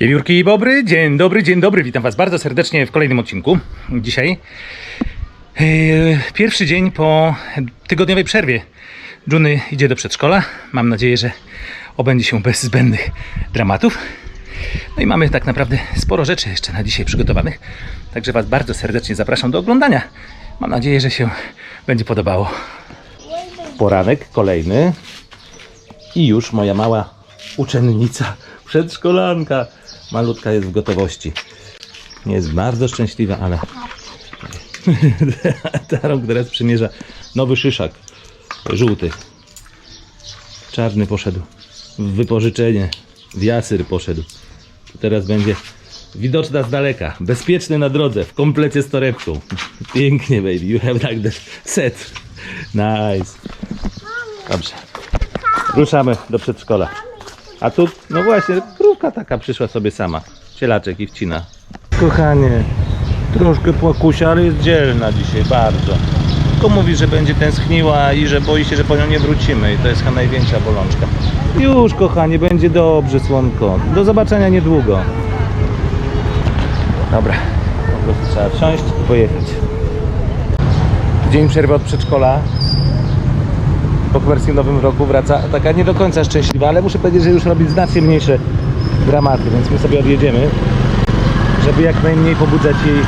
Wiewiórki Bobry, dzień dobry, dzień dobry, witam Was bardzo serdecznie w kolejnym odcinku. Dzisiaj e, pierwszy dzień po tygodniowej przerwie. Juny idzie do przedszkola. Mam nadzieję, że obędzie się bez zbędnych dramatów. No i mamy tak naprawdę sporo rzeczy jeszcze na dzisiaj przygotowanych. Także Was bardzo serdecznie zapraszam do oglądania. Mam nadzieję, że się będzie podobało. Poranek kolejny. I już moja mała uczennica, przedszkolanka, malutka jest w gotowości. Nie jest bardzo szczęśliwa, ale ta rąk teraz przymierza nowy szyszak, żółty. Czarny poszedł w wypożyczenie, w jasyr poszedł. Teraz będzie widoczna z daleka, bezpieczny na drodze, w komplecie z torebką. Pięknie, baby, you have like the set. Nice. Dobrze. Ruszamy do przedszkola. A tu, no właśnie, krówka taka przyszła sobie sama. Cielaczek i wcina. Kochanie, troszkę płakusia, ale jest dzielna dzisiaj, bardzo. Tylko mówi, że będzie tęskniła i że boi się, że po nią nie wrócimy. I to jest chyba największa bolączka. Już, kochanie, będzie dobrze, słonko. Do zobaczenia niedługo. Dobra, po prostu trzeba wsiąść i pojechać. Dzień przerwy od przedszkola po wersji nowym roku wraca taka nie do końca szczęśliwa, ale muszę powiedzieć, że już robi znacznie mniejsze dramaty, więc my sobie odjedziemy, żeby jak najmniej pobudzać jej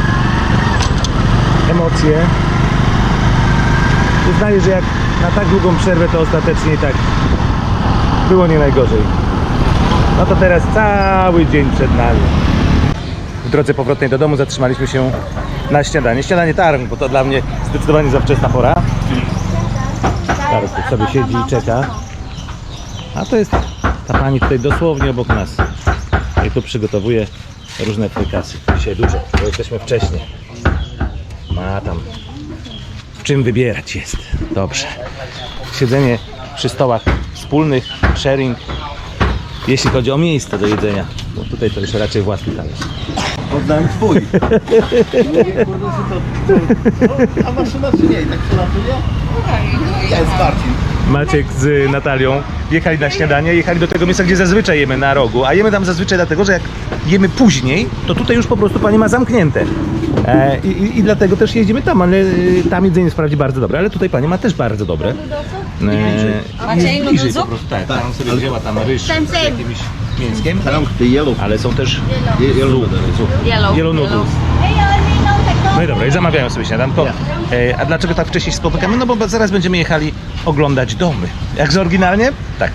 emocje. Uznaję, że jak na tak długą przerwę, to ostatecznie i tak było nie najgorzej. No to teraz cały dzień przed nami. W drodze powrotnej do domu zatrzymaliśmy się na śniadanie. Śniadanie targ, bo to dla mnie zdecydowanie za wczesna pora. Tu sobie siedzi i czeka. A to jest ta pani tutaj dosłownie obok nas. I tu przygotowuje różne frykasy. Dzisiaj dużo, bo jesteśmy wcześniej. Ma tam w czym wybierać jest. Dobrze. Siedzenie przy stołach wspólnych, sharing, jeśli chodzi o miejsce do jedzenia. Bo tutaj to już raczej własny talerz. Oddałem twój. Mówię, kurde, że to... A maszyna czy nie? I tak przelatuje? Jest Marcin. Maciek z Natalią jechali na śniadanie, jechali do tego miejsca, gdzie zazwyczaj jemy na rogu, a jemy tam zazwyczaj dlatego, że jak jemy później, to tutaj już po prostu pani ma zamknięte. E, i, i, dlatego też jeździmy tam, ale y, tam jedzenie jest wprawdzie bardzo dobre, ale tutaj pani ma też bardzo dobre. E, Macie jest bliżej po prostu, tak, tam sobie wzięła tam ryż z jakimś mięskiem, The yellow. ale są też Yellow. Yellow. Yellow noodles. No i dobra, i zamawiają sobie śniadanko. E, a dlaczego tak wcześnie się spotykamy? No bo zaraz będziemy jechali oglądać domy. Jak z oryginalnie? Tak.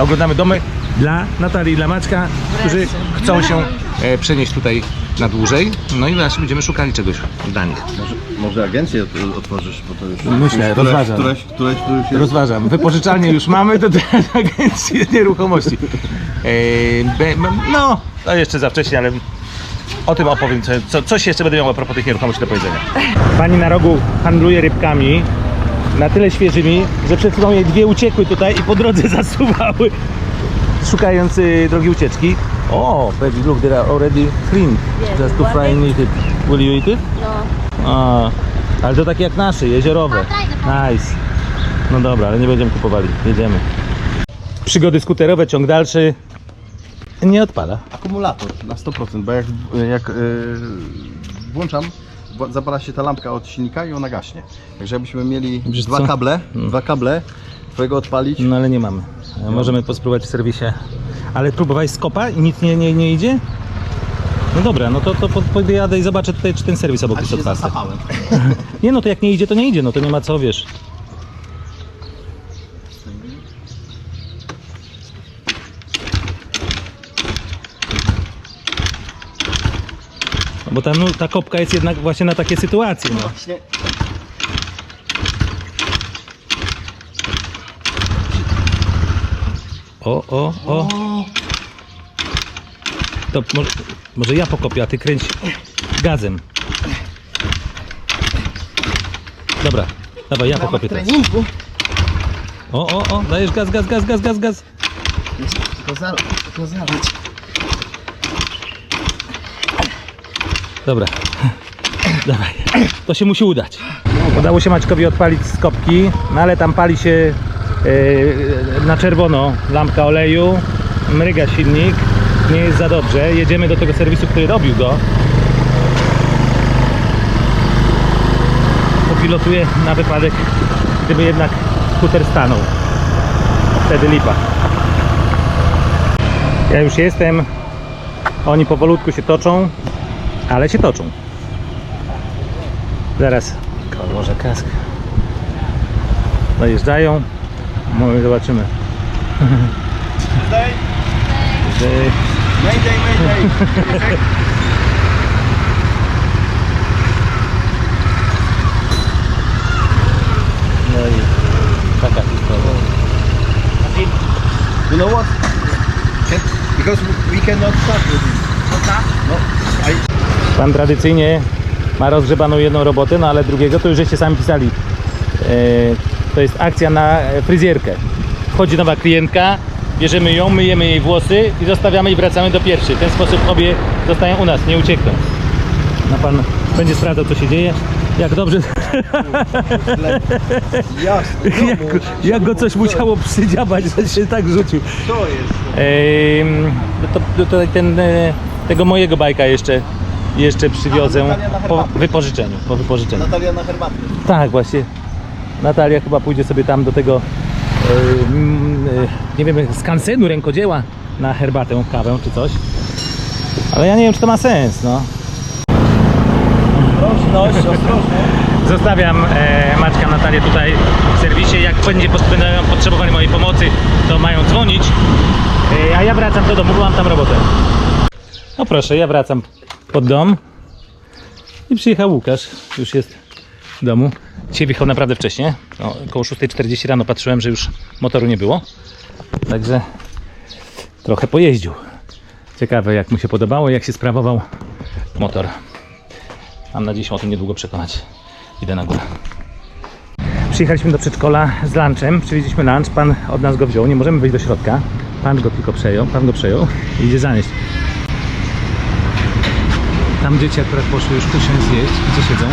Oglądamy domy dla Natalii i dla Maćka, którzy chcą się e, przenieść tutaj na dłużej. No i właśnie będziemy szukali czegoś dla nich. Może, może agencję ot- otworzysz, bo to już... Myślę, już rozważam. Któreś, któreś, któreś już jest... Rozważam. Wypożyczalnie już mamy, to teraz agencję nieruchomości. E, be- no, to jeszcze za wcześnie, ale o tym opowiem. Co, co, coś jeszcze będę miał a propos tych nieruchomości do powiedzenia. Pani na rogu handluje rybkami na tyle świeżymi, że przed chwilą jej dwie uciekły tutaj i po drodze zasuwały, szukając y, drogi ucieczki. O, baby, look, they are already clean. Just to fry and eat it. Will you eat it? No. A, ale to takie jak nasze, jeziorowe. Nice. No dobra, ale nie będziemy kupowali. Jedziemy. Przygody skuterowe, ciąg dalszy. Nie odpada. Akumulator na 100%, bo jak, jak yy, włączam, zapala się ta lampka od silnika i ona gaśnie. Także jakbyśmy mieli Wiesz dwa co? Mm. kable, dwa kable, twojego odpalić, No ale nie mamy. Możemy pospróbować w serwisie. Ale próbowałeś skopa i nic nie, nie, nie idzie? No dobra, no to, to po- podjadę i zobaczę tutaj, czy ten serwis obok jest otwarty. Nie no, to jak nie idzie, to nie idzie, no to nie ma co, wiesz. Ta, no, ta kopka jest jednak właśnie na takie sytuacje, no. Właśnie O, o, o. To może, może ja pokopię, a ty kręć gazem. Dobra, dawaj, ja pokopię teraz. treningu. O, o, o, dajesz gaz, gaz, gaz, gaz, gaz, gaz. Tylko za, tylko za. Dobra. Dawaj. To się musi udać. Udało się Maćkowi odpalić z kopki, no ale tam pali się e, na czerwono lampka oleju, mryga silnik. Nie jest za dobrze. Jedziemy do tego serwisu, który robił go. Popilotuję na wypadek, gdyby jednak skuter stanął. Wtedy lipa. Ja już jestem. Oni powolutku się toczą, ale się toczą. Zaraz może kask. Dojeżdżają. Może zobaczymy. Mayday, mayday, mayday. No i taka historia. You know what? Because we cannot start with him. No, I, Pan tradycyjnie ma rozgrzebaną jedną robotę, no ale drugiego to już żeście sami pisali. E, to jest akcja na fryzjerkę. Wchodzi nowa klientka, bierzemy ją, myjemy jej włosy i zostawiamy i wracamy do pierwszej. W ten sposób obie zostają u nas, nie uciekną. No pan będzie sprawdzał co się dzieje. Jak dobrze, jasne. jak, No, jak go coś musiało przydziabać, że się tak rzucił. To jest. Ehm, no to, to, to ten, e, tego mojego bajka jeszcze, jeszcze przywiozę po wypożyczeniu. Po wypożyczeniu. Natalia na herbatę. Tak, właśnie. Natalia chyba pójdzie sobie tam do tego, e, nie wiem, skansenu rękodzieła na herbatę, kawę czy coś. Ale ja nie wiem, czy to ma sens, no. Ostrożność, ostrożność. Zostawiam e, Maćka Natalię tutaj w serwisie. Jak będzie będą potrzebowali mojej pomocy, to mają dzwonić. E, a ja wracam do domu, bo mam tam robotę. No proszę, ja wracam pod dom. I przyjechał Łukasz. Już jest w domu. Dzisiaj wjechał naprawdę wcześnie. No, około 6.40 rano patrzyłem, że już motoru nie było. Także trochę pojeździł. Ciekawe jak mu się podobało, jak się sprawował motor. Mam nadzieję się o tym niedługo przekonać. Idę na górę. Przyjechaliśmy do przedszkola z lunchem. Przywieźliśmy lunch. Pan od nas go wziął. Nie możemy wejść do środka. Pan go tylko przejął. Pan go przejął i idzie zanieść. Tam dzieci akurat poszły już kusię zjeść. Gdzie siedzą?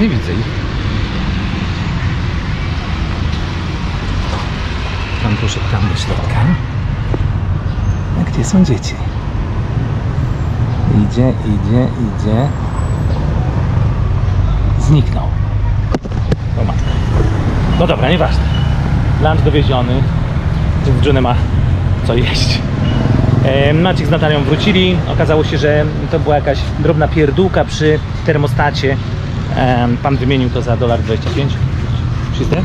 Nie widzę ich. Pan poszedł tam do środka. A gdzie są dzieci? Idzie, idzie, idzie. Zniknął. O matka. No dobra, nieważne. Lunch dowieziony. Johnny ma co jeść. E, Maciek z Natalią wrócili. Okazało się, że to była jakaś drobna pierdółka przy termostacie. E, Pan wymienił to za dolar 25. Wszyscy?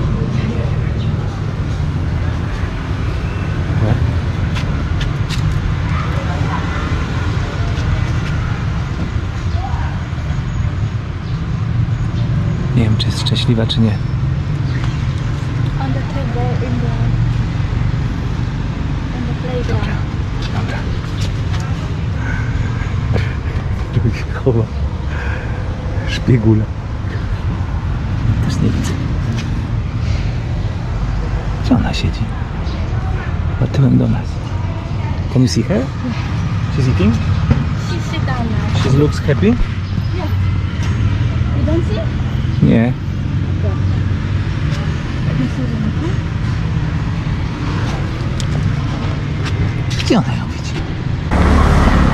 Nie wiem, czy jest szczęśliwa, czy nie. On the table in the on the playground. Dobra. Chowa. Szpiegula. Też nie widzę. Gdzie ona siedzi? Chyba tyłem do nas. Can you see her? She's eating? She sit down now. She looks happy? You don't see? Nie. Gdzie ona ją?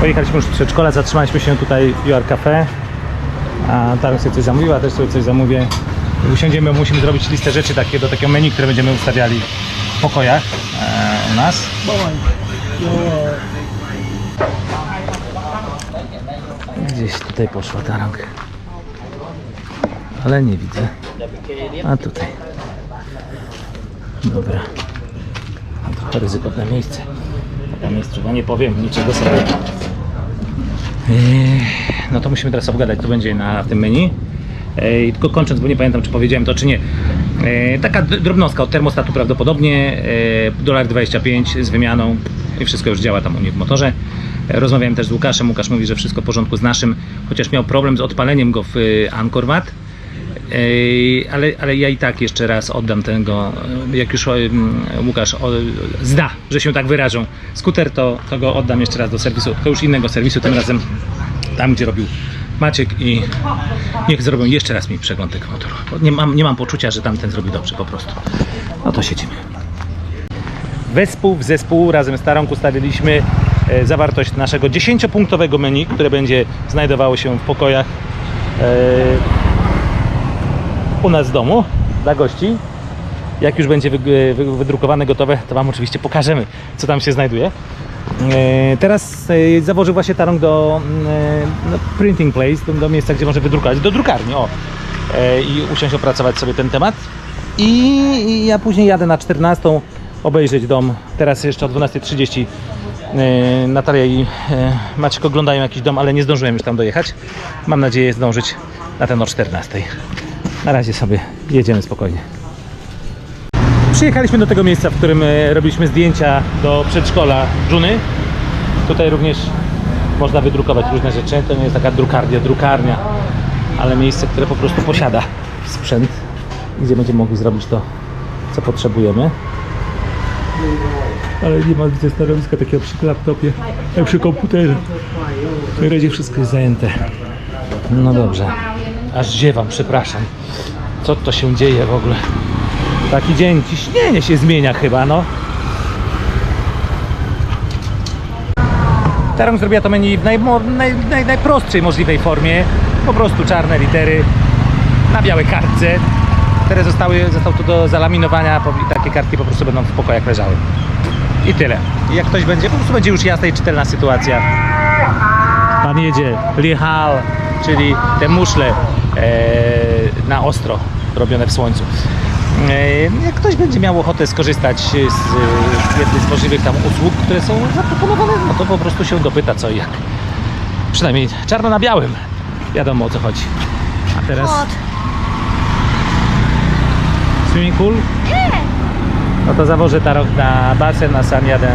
Pojechaliśmy już z przedszkola, zatrzymaliśmy się tutaj w UR Cafe. A tam sobie coś zamówiła, też sobie coś zamówię. Usiądziemy, musimy zrobić listę rzeczy takie do takiego menu, które będziemy ustawiali w pokojach e, u nas. Gdzieś tutaj poszła ta rąk. Ale nie widzę. A tutaj. Dobra. Trochę ryzykowne miejsce. Taka miejscowa, nie powiem niczego sobie. No to musimy teraz obgadać, co będzie na tym menu. Eee, tylko kończąc, bo nie pamiętam, czy powiedziałem to, czy nie. Eee, taka drobnostka od termostatu prawdopodobnie. Eee, dolar 25 z wymianą i wszystko już działa tam u nich w motorze. Rozmawiałem też z Łukaszem. Łukasz mówi, że wszystko w porządku z naszym, chociaż miał problem z odpaleniem go w Angkor Wat. Ej, ale, ale ja i tak jeszcze raz oddam tego, jak już Łukasz zda, że się tak wyrażą, skuter, to, to go oddam jeszcze raz do serwisu, to już innego serwisu, tym razem tam, gdzie robił Maciek i niech zrobią jeszcze raz mi przegląd tego motoru. Nie mam, nie mam poczucia, że tamten zrobił dobrze po prostu. No to siedzimy. wespół w zespół razem z Tarą ustaliliśmy e, zawartość naszego 10-punktowego menu, które będzie znajdowało się w pokojach e, u nas w domu dla gości. Jak już będzie wy- wy- wydrukowane, gotowe, to Wam oczywiście pokażemy, co tam się znajduje. E, Teraz e, zawożył właśnie tarąg do mm, e, no, printing place, do, miejsca, gdzie może wydrukować, do drukarni, o. I usiąść opracować sobie ten temat. I, ja później jadę na 14 obejrzeć dom. Teraz jeszcze o 12.30 e, Natalia i Maciek oglądają jakiś dom, ale nie zdążyłem już tam dojechać. Mam nadzieję zdążyć na ten o 14. Na razie sobie jedziemy spokojnie. Przyjechaliśmy do tego miejsca, w którym e, robiliśmy zdjęcia do przedszkola Juny. Tutaj również można wydrukować różne rzeczy. To nie jest taka drukarnia, drukarnia, ale miejsce, które po prostu posiada sprzęt, gdzie będziemy mogli zrobić to, co potrzebujemy. Ale nie ma widzę stanowiska takiego przy laptopie, jak przy komputerze. W razie wszystko jest zajęte. No dobrze. Aż ziewam, przepraszam. Co to się dzieje w ogóle? Taki dzień, ciśnienie się zmienia chyba, no. Tarą zrobiła to menu w najmo, naj, naj, najprostszej możliwej formie. Po prostu czarne litery na białej kartce, które zostały, został tu do zalaminowania. Takie kartki po prostu będą w pokojach leżały. I tyle. I jak ktoś będzie, po prostu będzie już jasna i czytelna sytuacja. Pan jedzie lihal, czyli te muszle na ostro robione w słońcu. E, jak ktoś będzie miał ochotę skorzystać z, z jednej z możliwych tam usług, które są zaproponowane, no to po prostu się dopyta co i jak. Przynajmniej czarno na białym. Wiadomo o co chodzi. A teraz Hot. swimming pool? No to zawożę tarok na basen, a sam jadę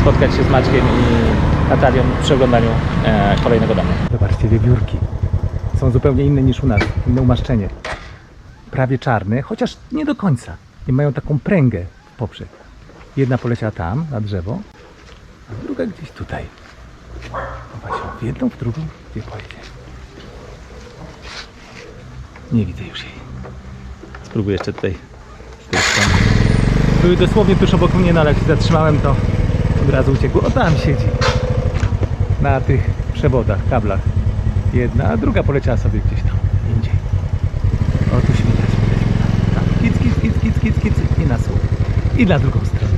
spotkać się z Maćkiem i Natalią przy oglądaniu e, kolejnego domu. Zobaczcie, wiewiórki. Są zupełnie inne niż u nas, inne umaszczenie. Prawie czarne, chociaż nie do końca. I mają taką pręgę w poprzek. Jedna poleciała tam, na drzewo, a druga gdzieś tutaj. Się w jedną, w drugą, gdzie pojedzie. Nie widzę już jej. Spróbuję jeszcze tutaj z tej strony. Były dosłownie tuż obok mnie, no ale jak się zatrzymałem, to od razu uciekło. O tam siedzi. Na tych przewodach, kablach. Jedna, a druga poleciała sobie gdzieś tam indziej. O tu świta, świta, świta. Tam. Kic, kic, kic, kic, kic, kic i na. I na drugą stronę.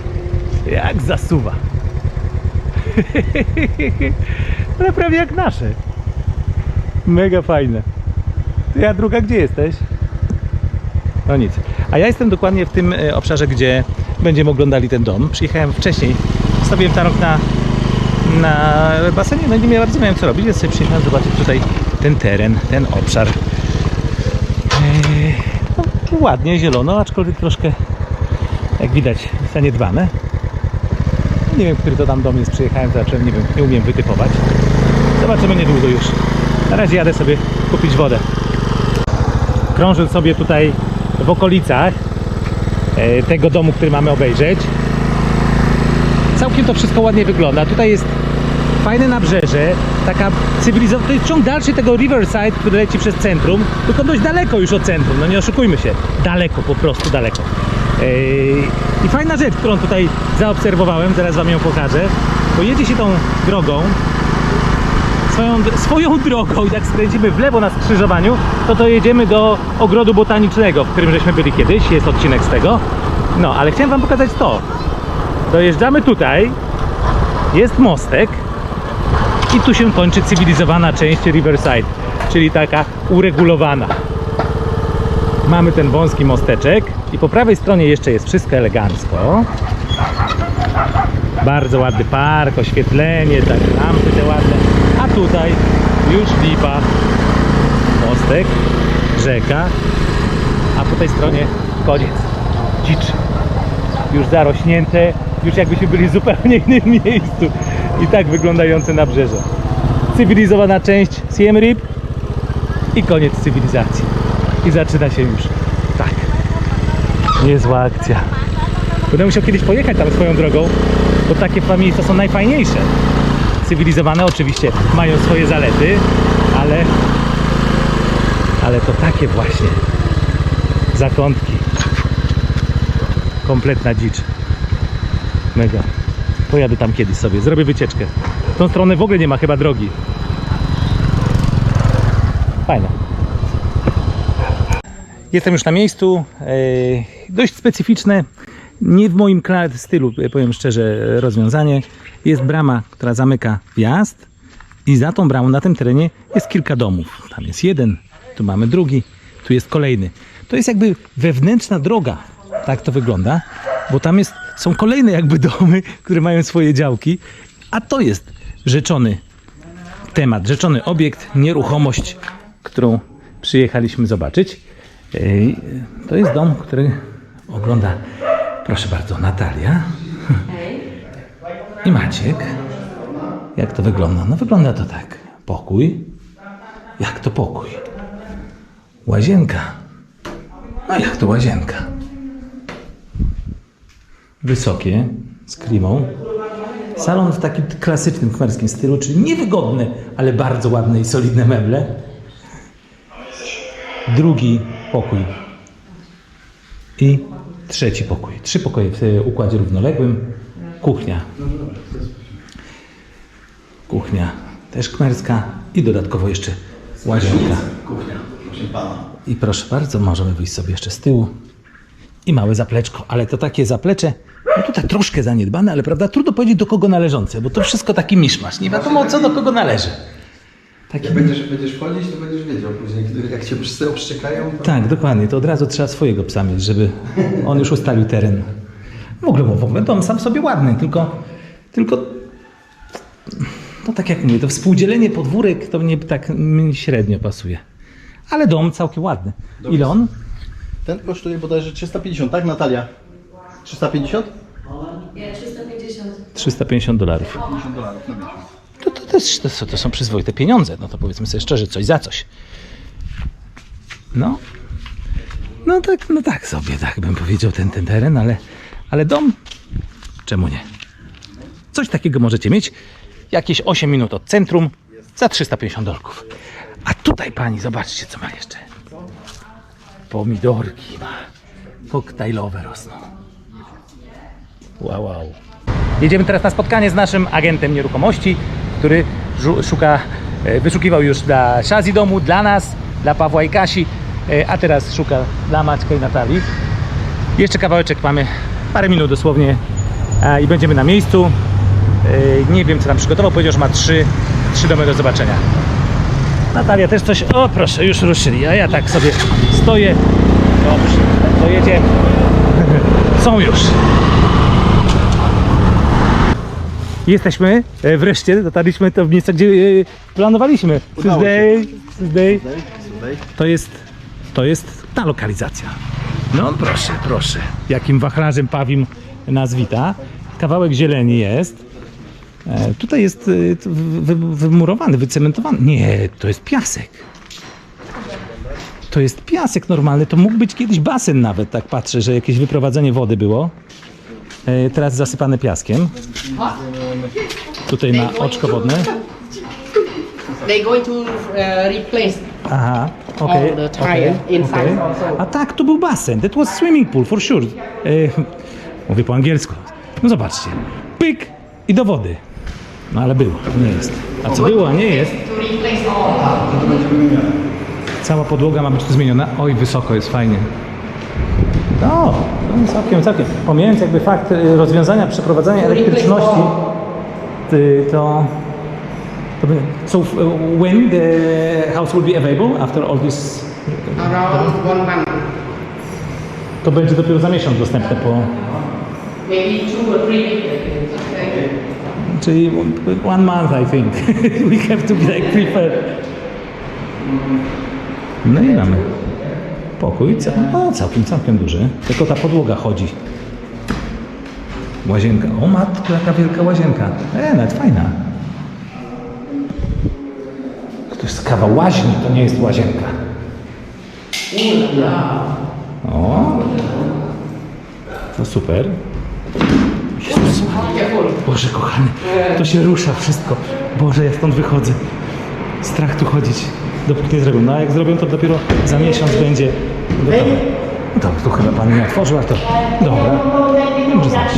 Jak zasuwa. Ale prawie jak nasze. Mega fajne. Ty, a druga gdzie jesteś? No nic. A ja jestem dokładnie w tym e, obszarze, gdzie będziemy oglądali ten dom. Przyjechałem wcześniej, stawiłem tarok na, na basenie, no nie bardzo miałem co robić, więc sobie przyjechałem zobaczyć tutaj ten teren, ten obszar. Eee, no, ładnie, zielono, aczkolwiek troszkę, jak widać, zaniedbane. Nie wiem, który to tam dom jest, przyjechałem, zacząłem, nie wiem, nie umiem wytypować. Zobaczymy niedługo już. Na razie jadę sobie kupić wodę krążę sobie tutaj w okolicach e, tego domu, który mamy obejrzeć. Całkiem to wszystko ładnie wygląda. Tutaj jest fajne nabrzeże, taka cywilizowana. To jest ciąg dalszy tego Riverside, który leci przez centrum, tylko dość daleko już od centrum, no nie oszukujmy się. Daleko, po prostu daleko. I fajna rzecz, którą tutaj zaobserwowałem, zaraz Wam ją pokażę, bo jedzie się tą drogą, swoją, swoją drogą i jak skręcimy w lewo na skrzyżowaniu, to to jedziemy do ogrodu botanicznego, w którym żeśmy byli kiedyś, jest odcinek z tego. No, ale chciałem wam pokazać to. Dojeżdżamy tutaj, jest mostek i tu się kończy cywilizowana część Riverside, czyli taka uregulowana. Mamy ten wąski mosteczek i po prawej stronie jeszcze jest wszystko elegancko. Bardzo ładny park, oświetlenie, tak, lampy te ładne. A tutaj już lipa, mostek, rzeka, a po tej stronie koniec, dzicz. Już zarośnięte, już jakbyśmy byli w zupełnie innym miejscu. I tak wyglądające nabrzeże. Cywilizowana część Siem Reap i koniec cywilizacji. I zaczyna się już tak. Niezła akcja. Będę musiał kiedyś pojechać tam swoją drogą, bo takie miejsca są najfajniejsze. Cywilizowane oczywiście mają swoje zalety, ale ale to takie właśnie zakątki. Kompletna dzicz. Mega. Pojadę tam kiedyś sobie, zrobię wycieczkę. W tą stronę w ogóle nie ma chyba drogi. Fajne. Jestem już na miejscu. e, Dość specyficzne. Nie w moim stylu, e, powiem szczerze, e, rozwiązanie. Jest brama, która zamyka wjazd i za tą bramą na tym terenie jest kilka domów. Tam jest jeden, tu mamy drugi, tu jest kolejny. To jest jakby wewnętrzna droga. Tak to wygląda, bo tam jest, są kolejne jakby domy, które mają swoje działki, a to jest rzeczony temat, rzeczony obiekt, nieruchomość, którą przyjechaliśmy zobaczyć. To jest dom, który ogląda, proszę bardzo, Natalia i Maciek. Jak to wygląda? No wygląda to tak. Pokój. Jak to pokój? Łazienka. No jak to łazienka? Wysokie, z klimą. Salon w takim klasycznym khmerskim stylu, czyli niewygodne, ale bardzo ładne i solidne meble. Drugi pokój. I trzeci pokój. Trzy pokoje w e, układzie równoległym. Kuchnia. Kuchnia też kmerska i dodatkowo jeszcze łazienka. Kuchnia, proszę pana. I proszę bardzo, możemy wyjść sobie jeszcze z tyłu. I małe zapleczko, ale to takie zaplecze, no to tak troszkę zaniedbane, ale prawda, trudno powiedzieć do kogo należące, bo to wszystko taki miszmasz. Nie wiadomo co do kogo należy. Taki... Jak będziesz, będziesz wchodzić, to będziesz wiedział później, kiedy, jak cię psy obszczekają. To... Tak, dokładnie, to od razu trzeba swojego psa mieć, żeby on już ustalił teren. W ogóle, w ogóle dom sam sobie ładny, tylko, tylko no tak jak mówię, to współdzielenie podwórek to mnie tak średnio pasuje. Ale dom całkiem ładny. Ile on? Ten kosztuje bodajże 350, tak Natalia? 350? Nie, 350. 350 dolarów. 50 dolarów na miesiąc. To, to, też, to, są- to są przyzwoite pieniądze, no to powiedzmy sobie szczerze, coś za coś. No. No tak, no tak sobie, tak bym powiedział ten, ten teren, ale, ale dom, czemu nie? Coś takiego możecie mieć, jakieś 8 minut od centrum, za 350 dolków. A tutaj pani, zobaczcie co ma jeszcze. Pomidorki ma, koktajlowe rosną. Wow, wow. Jedziemy teraz na spotkanie z naszym agentem nieruchomości, który szuka, e, wyszukiwał już dla Shazi domu, dla nas, dla Pawła i Kasi, e, a teraz szuka dla Maćka i Natalii. Jeszcze kawałeczek mamy, parę minut dosłownie i będziemy na miejscu. E, Nie wiem co nam przygotował, powiedział, że ma trzy, trzy domy do zobaczenia. Natalia też coś, o proszę, już ruszyli, a ja tak sobie stoję. Dobrze, to jedziemy. Są już. Jesteśmy, e, wreszcie dotarliśmy to w miejsce, gdzie e, planowaliśmy. Tuesday, Tuesday. To jest, to jest ta lokalizacja. No proszę, proszę. Jakim wachlarzem Pawim nas wita. Kawałek zieleni jest. E, tutaj jest e, wymurowany, wycementowany. Nie, to jest piasek. To jest piasek normalny. To mógł być kiedyś basen nawet, tak patrzę, że jakieś wyprowadzenie wody było. E, teraz zasypane piaskiem. Tutaj na oczko wodne. They're going to uh, replace. Aha, okej. Okej. also. A tak, to był basen. That was swimming pool, for sure. Mówię po angielsku. No zobaczcie. Pyk i do wody. No ale było, nie jest. A co było, a nie jest? Cała podłoga ma być tu zmieniona. Oj, wysoko jest, fajnie. No, no całkiem, całkiem. Pomijając jakby fakt y, rozwiązania przeprowadzania elektryczności, y, to... to by- so, f- when the house will be available after all this. To będzie dopiero za miesiąc dostępne po. Maybe two or three weeks. Czyli one month I think. We have to be like prepared. No i mamy pokój. Cał, o, całkiem, całkiem duży. Tylko ta podłoga chodzi. Łazienka. O matko, jaka wielka łazienka. E, nawet fajna. To jest kawał łaźni, to nie jest łazienka. O, to super. Boże kochany, to się rusza wszystko. Boże, ja stąd wychodzę. Strach tu chodzić. Dopóki nie zrobią. No a jak zrobią, to dopiero za miesiąc będzie gotowe. No to tu chyba pan nie otworzył, a to... Dobra. Dobrze znać.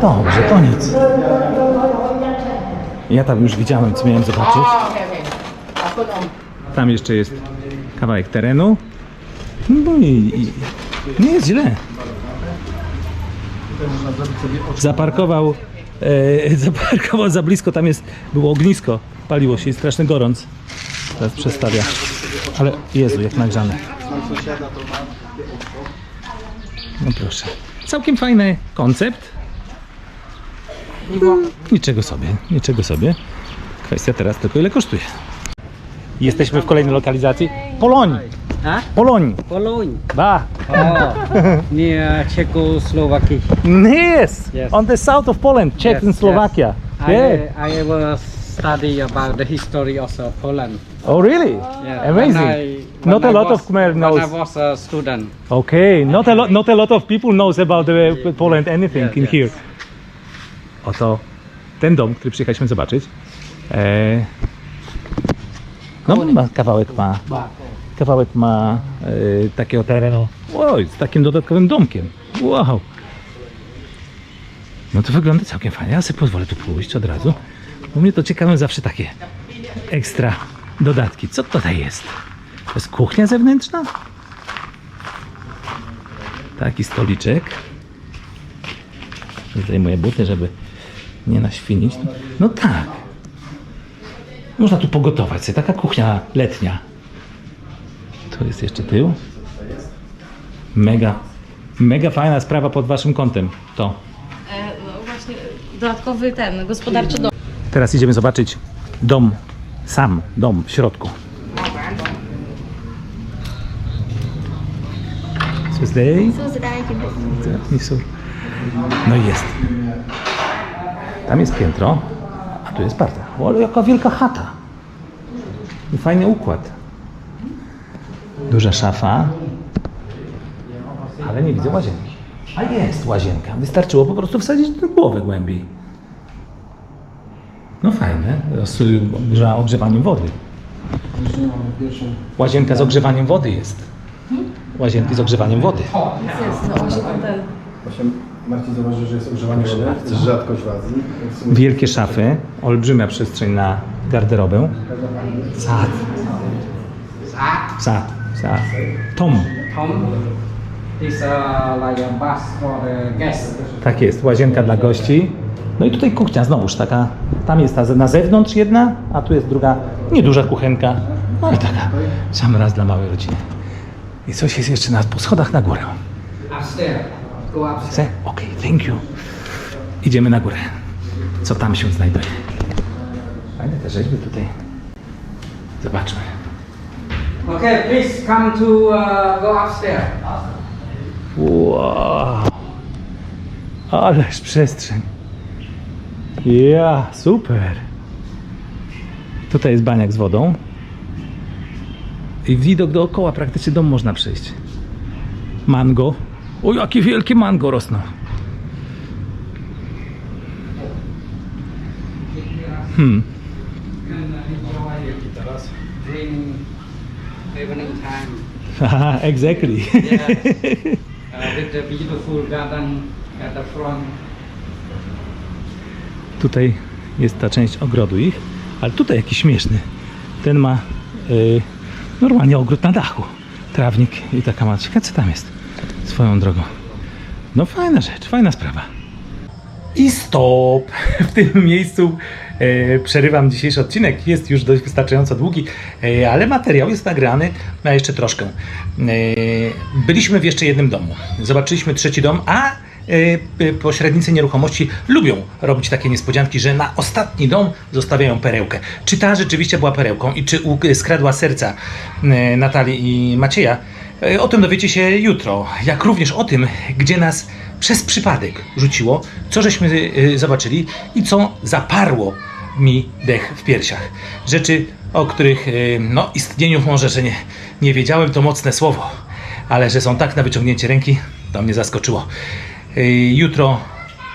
Dobrze, to nic. Ja tam już widziałem, co miałem zobaczyć. Tam jeszcze jest kawałek terenu. No i, i nie jest źle. Zaparkował, e, zaparkował za blisko, tam jest, było ognisko, paliło się, jest straszny gorąc. Teraz przestawia. Ale Jezu, jak nagrzane. No proszę. Całkiem fajny koncept. Niczego sobie, niczego sobie. Kwestia teraz tylko ile kosztuje. Jesteśmy w kolejnej lokalizacji. Poloń! Huh? Poloń! Cologne. Ba! Oh, near Czechoslovakia. Yes! Yes. On the south of Poland, Czech Yes, and Slovakia. I, uh, Yeah. I ever study about the history also uh, Poland. Oh really? Yeah. Amazing. When I, when Not a I lot was, of Khmer When knows. I was a student. Okay, not a lot, not a lot of people knows about uh, the Poland anything Yes, in yes. here. Oto ten dom, który przyjechaliśmy zobaczyć. E, no, ma, kawałek ma, kawałek ma e, takiego terenu. Oj, z takim dodatkowym domkiem. Wow. No to wygląda całkiem fajnie. Ja sobie pozwolę tu pójść od razu. U mnie to ciekawe zawsze takie ekstra dodatki. Co tutaj jest? To jest kuchnia zewnętrzna? Taki stoliczek. Zdejmuję buty, żeby nie naświnić. No tak. Można tu pogotować sobie. Taka kuchnia letnia. Tu jest jeszcze tył. Mega, mega fajna sprawa pod waszym kątem. To. no właśnie dodatkowy ten gospodarczy dom. Teraz idziemy zobaczyć dom. Sam dom w środku. Co są. No i jest. Tam jest piętro, a tu jest parter. O, ale jaka wielka chata. I fajny układ. Duża szafa, ale nie widzę łazienki. A jest łazienka. Wystarczyło po prostu wsadzić głowę głębiej. No fajne, z ogrzewaniem wody. Łazienka z ogrzewaniem wody jest. Łazienki z ogrzewaniem wody. Marcin zauważył, że jest używanie wody. To jest rzadkość w Azji. Sumie Wielkie szafy, olbrzymia przestrzeń na garderobę. Sad. Sad. Sad. Tom. Tom is uh, like a bus for the guests. Tak jest, łazienka dla gości. No i tutaj kuchnia znowuż taka. Tam jest ta na zewnątrz jedna, a tu jest druga, nieduża kuchenka. No ale taka, sam raz dla małej rodziny. I coś jest jeszcze na, po schodach na górę. Okej, thank you. Idziemy na górę. Co tam się znajduje? Fajne te rzeźby tutaj. Zobaczmy. Okay, please come to uh, go upstairs. Wow. Ależ przestrzeń. Ja, super. Tutaj jest baniak z wodą. I widok dookoła, praktycznie dom można przejść. Mango. O, jakie wielkie mango rosną. Hmm. Evening time. Exactly. Yeah. uh, with the beautiful garden at the front. Tutaj jest ta część ogrodu ich, ale tutaj jakiś śmieszny. Ten ma y, normalnie ogród na dachu. Trawnik i taka ma. Ciekawe co tam jest swoją drogą. No fajna rzecz, fajna sprawa. I stop! W tym miejscu przerywam dzisiejszy odcinek. Jest już dość wystarczająco długi, e, ale materiał jest nagrany na jeszcze troszkę. E, byliśmy w jeszcze jednym domu. Zobaczyliśmy trzeci dom, a e, pośrednicy nieruchomości lubią robić takie niespodzianki, że na ostatni dom zostawiają perełkę. Czy ta rzeczywiście była perełką i czy skradła serca e, Natalii i Macieja? E, O tym dowiecie się jutro, jak również o tym, gdzie nas przez przypadek rzuciło, co żeśmy zobaczyli i co zaparło mi dech w piersiach. Rzeczy, o których y, no, istnieniu może, że nie, nie wiedziałem, to mocne słowo, ale że są tak na wyciągnięcie ręki, to mnie zaskoczyło. Y, Jutro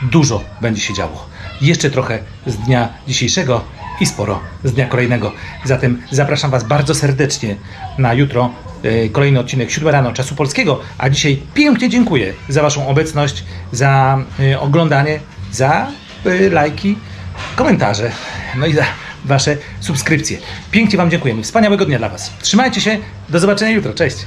dużo będzie się działo. Jeszcze trochę z dnia dzisiejszego i sporo z dnia kolejnego. Zatem zapraszam Was bardzo serdecznie na jutro e, kolejny odcinek 7 rano czasu polskiego, a dzisiaj pięknie dziękuję za Waszą obecność, za oglądanie, za lajki, komentarze, no i za Wasze subskrypcje. Pięknie Wam dziękujemy. Wspaniałego dnia dla Was. Trzymajcie się. Do zobaczenia jutro. Cześć.